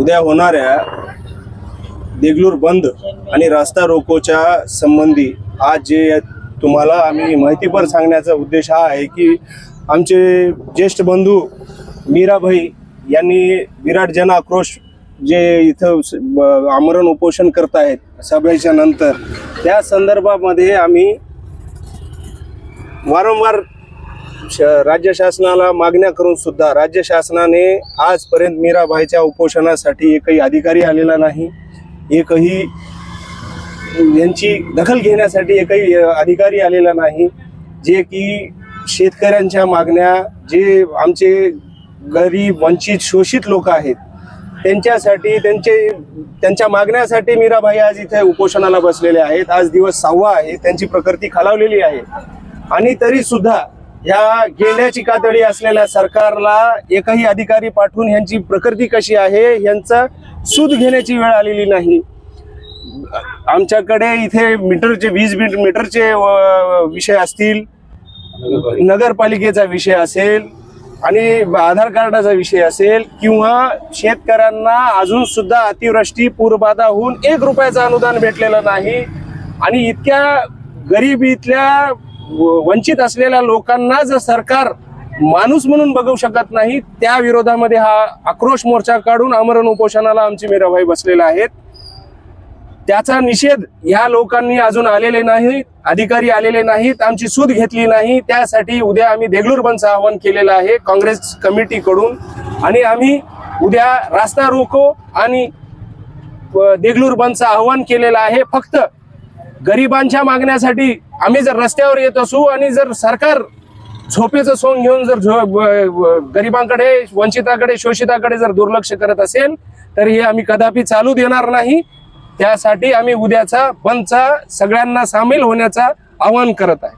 उद्या होणाऱ्या देगलूर बंद आणि रस्ता रोकोच्या संबंधी आज जे तुम्हाला आम्ही माहितीपर सांगण्याचा उद्देश हा आहे की आमचे ज्येष्ठ बंधू मीराभाई यांनी विराट जन आक्रोश जे इथं आमरण उपोषण करत आहेत सभेच्या नंतर त्या संदर्भामध्ये आम्ही वारंवार श राज्य शासनाला मागण्या करून सुद्धा राज्य शासनाने आजपर्यंत मीराबाईच्या उपोषणासाठी एकही अधिकारी आलेला नाही. एकही यांची दखल घेण्यासाठी एकही अधिकारी आलेला नाही. जे की शेतकऱ्यांच्या मागण्या जे आमचे गरीब वंचित शोषित लोक आहेत त्यांच्यासाठी त्यांचे त्यांच्या मागण्यासाठी मीराबाई आज इथे उपोषणाला बसलेले आहेत. आज दिवस सहावा आहे. त्यांची प्रकृती खालावलेली आहे. आणि तरी सुद्धा या गेंड्याची कातडी असलेल्या सरकारला एकही अधिकारी पाठवून यांची प्रकृती कशी आहे यांचा सूद घेण्याची वेळ आलेली नाही. आमच्याकडे इथे मीटरचे वीज मीटरचे विषय असतील नगरपालिकेचा विषय असेल आणि आधार कार्डाचा विषय असेल किंवा शेतकऱ्यांना अजून सुद्धा अतिवृष्टी पूरबाधा होऊन एक रुपयाचं अनुदान भेटलेलं नाही. आणि इतक्या गरिबीतल्या वंचित असलेल्या लोकांना जर सरकार माणूस म्हणून बघू शकत नाही त्या विरोधामध्ये हा आक्रोश मोर्चा काढून आमरण उपोषणाला आमची मीराबाई बसलेले आहेत. त्याचा निषेध या लोकांनी अजून आलेले नाही अधिकारी आलेले नाहीत आमची सूद घेतली नाही. त्यासाठी उद्या आम्ही देगलूर बंदचं आवाहन केलेलं आहे काँग्रेस कमिटीकडून. आणि आम्ही उद्या रास्ता रोको आणि अ, देगलूर बंदचं आव्हान केलेलं आहे. फक्त गरिबांच्या मागण्यासाठी आम्ही जर रस्त्यावर येत असू आणि जर सरकार झोपेचं सोंग घेऊन जर झो गरिबांकडे वंचिताकडे शोषिताकडे जर दुर्लक्ष करत असेल तर हे आम्ही कदापि चालू देणार नाही. त्यासाठी आम्ही उद्याचा बंदचा सगळ्यांना सामील होण्याचा आवाहन करत आहे.